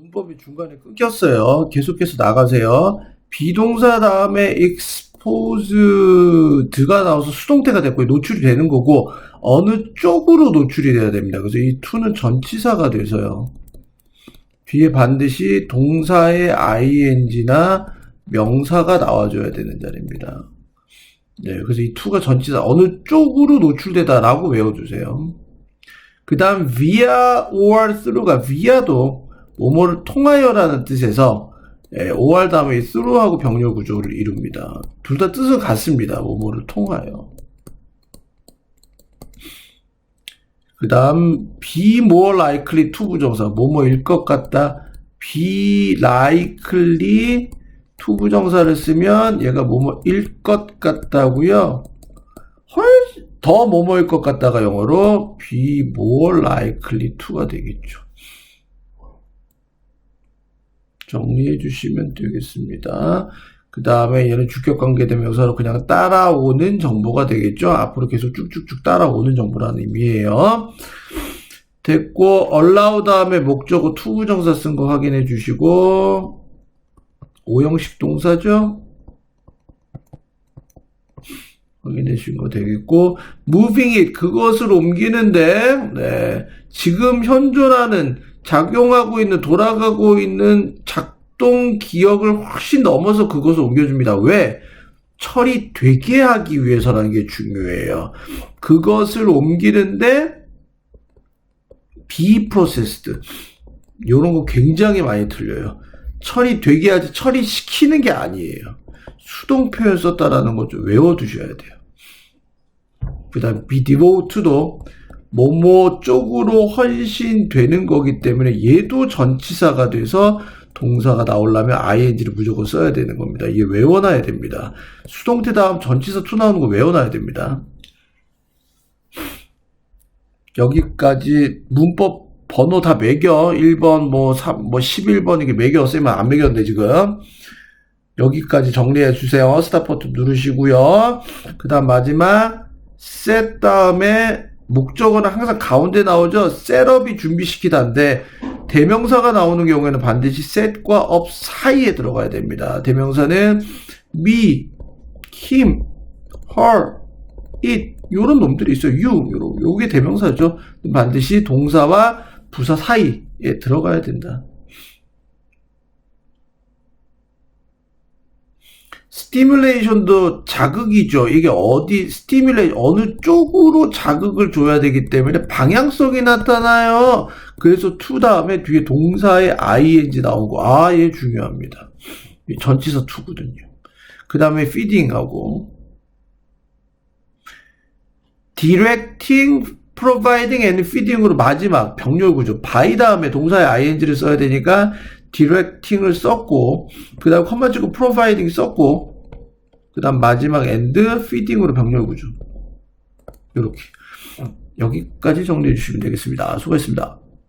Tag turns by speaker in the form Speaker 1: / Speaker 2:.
Speaker 1: 문법이 중간에 끊겼어요. 계속해서 나가세요. 비동사 다음에 exposed가 나와서 수동태가 됐고 노출이 되는 거고 어느 쪽으로 노출이 돼야 됩니다. 그래서 이 to는 전치사가 돼서요. 뒤에 반드시 동사의 ing나 명사가 나와줘야 되는 자리입니다. 네, 그래서 이 to가 전치사 어느 쪽으로 노출되다라고 외워주세요. 그 다음 via or through가 via도 뭐뭐를 통하여라는 뜻에서 예, or 다음에 이 through하고 병렬 구조를 이룹니다. 둘 다 뜻은 같습니다. 뭐뭐를 통하여. 그 다음 be more likely to 부정사 뭐뭐일 것 같다. be likely to 부정사를 쓰면 얘가 뭐뭐일 것 같다고요. 훨씬 더 뭐뭐일 것 같다가 영어로 be more likely to가 되겠죠. 정리해 주시면 되겠습니다. 그 다음에 얘는 주격관계 대명사로 그냥 따라오는 정보가 되겠죠. 앞으로 계속 쭉쭉쭉 따라오는 정보라는 의미예요. 됐고 allow 다음에 목적어 투부정사 쓴 거 확인해 주시고 오형식 동사죠. 확인해 주신 거 되겠고 moving it 그것을 옮기는데 네, 지금 현존하는 작용하고 있는 돌아가고 있는 작동 기억을 훨씬 넘어서 그것을 옮겨줍니다. 왜? 처리 되게 하기 위해서라는 게 중요해요. 그것을 옮기는데 processed 이런 거 굉장히 많이 틀려요. 처리 되게 하지 처리 시키는 게 아니에요. 수동 표현 썼다라는 거 좀 외워두셔야 돼요. 그 다음 be devote도 뭐뭐 쪽으로 헌신되는 거기 때문에 얘도 전치사가 돼서 동사가 나오려면 ing를 무조건 써야 되는 겁니다. 이게 외워놔야 됩니다. 수동태 다음 전치사 투 나오는 거 외워놔야 됩니다. 여기까지 문법 번호 다 매겨 1번 뭐 3, 뭐 11번 이게 매겨 쓰면 안 매겼는데 지금 여기까지 정리해 주세요. 스타포트 누르시고요. 그 다음 마지막 셋 다음에 목적어는 항상 가운데 나오죠. 셋업이 준비시키다인데 대명사가 나오는 경우에는 반드시 set과 up 사이에 들어가야 됩니다. 대명사는 me, him, her, it 요런 놈들이 있어요. you 요게 대명사죠. 반드시 동사와 부사 사이에 들어가야 된다. 스티뮬레이션도 자극이죠. 이게 어디 스티뮬레이 어느 쪽으로 자극을 줘야 되기 때문에 방향성이 나타나요. 그래서 to 다음에 뒤에 동사의 ing 나오고 아, 얘 중요합니다. 전치사 to거든요. 그 다음에 feeding하고 directing, providing and feeding으로 마지막 병렬 구조 by 다음에 동사의 ing를 써야 되니까 디렉팅을 썼고 그 다음 컴마 찍고 프로바이딩 썼고 그 다음 마지막 엔드 피딩으로 병렬 구조. 이렇게. 여기까지 정리해 주시면 되겠습니다. 수고했습니다